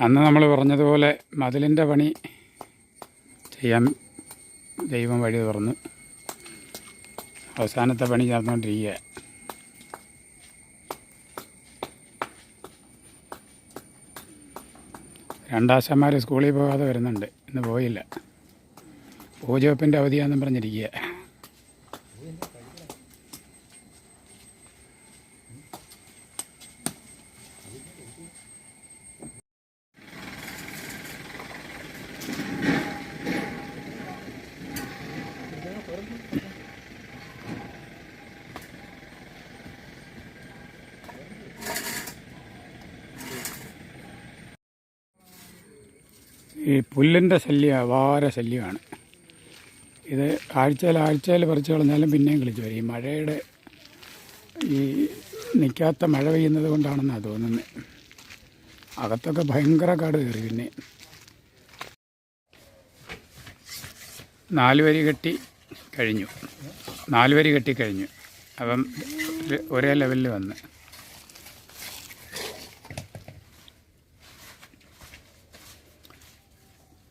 അന്ന് നമ്മൾ പറഞ്ഞതുപോലെ മതിലിന്റെ പണി ചെയ്യാൻ ദൈവം വഴി തുറന്നു അവസാനത്തെ പണി ചേർന്നുകൊണ്ടിരിക്കുക രണ്ടാശന്മാർ സ്കൂളിൽ പോകാതെ വരുന്നുണ്ട്. ഇന്ന് പോയില്ല. പൂജവപ്പിന്റെ അവധിയാണെന്നും പറഞ്ഞിരിക്കുക. ഈ പുല്ലിന്റെ ശല്യം അപാര ശല്യമാണ്. ഇത് ആഴ്ചയിൽ ആഴ്ചയിൽ പറിച്ചു കളഞ്ഞാലും പിന്നെയും കിളിച്ച് വരും. ഈ മഴയുടെ ഈ നിൽക്കാത്ത മഴ പെയ്യുന്നത് കൊണ്ടാണെന്നാണ് തോന്നുന്നത് അകത്തൊക്കെ ഭയങ്കര കാട് കയറി പിന്നെ. നാല് വരി കെട്ടി കഴിഞ്ഞു. നാല് വരി കെട്ടി കഴിഞ്ഞു. അപ്പം ഒരേ ലെവലിൽ വന്ന്.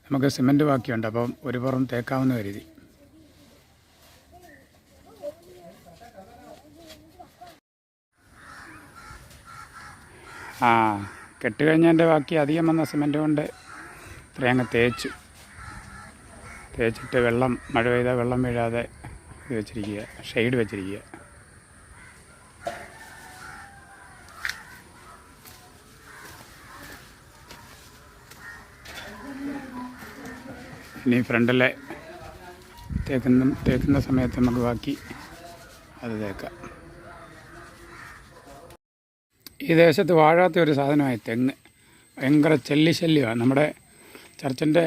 നമുക്ക് സിമന്റ് ബാക്കിയുണ്ട് അപ്പം ഒരു പുറം തേക്കാവുന്ന കരുതി ആ കെട്ടുകഴിഞ്ഞതിന്റെ ബാക്കി അധികം വന്ന സിമന്റ് കൊണ്ട് ഇത്രയങ്ങ് തേച്ചു. തേച്ചിട്ട് വെള്ളം മഴ പെയ്താൽ വെള്ളം വീഴാതെ ഇത് വെച്ചിരിക്കുക ഷെയ്ഡ് വെച്ചിരിക്കുക. ഇനി ഫ്രണ്ടിലെ തേക്കുന്ന തേക്കുന്ന സമയത്ത് നമുക്ക് ബാക്കി അത് തേക്കാം. ഈ ദേശത്ത് വാഴാത്ത ഒരു സാധനമായി തെങ്ങ്. ഭയങ്കര ചെല്ലി ശല്യമാണ്. നമ്മുടെ ചർച്ചിന്റെ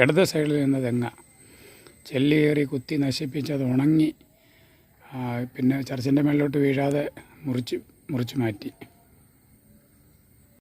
ഇടത് സൈഡിൽ നിന്ന് തെങ്ങ. ചെല്ലി കയറി കുത്തി നശിപ്പിച്ച് അത് ഉണങ്ങി പിന്നെ ചർച്ചിന്റെ മേളിലോട്ട് വീഴാതെ മുറിച്ച് മുറിച്ച് മാറ്റി.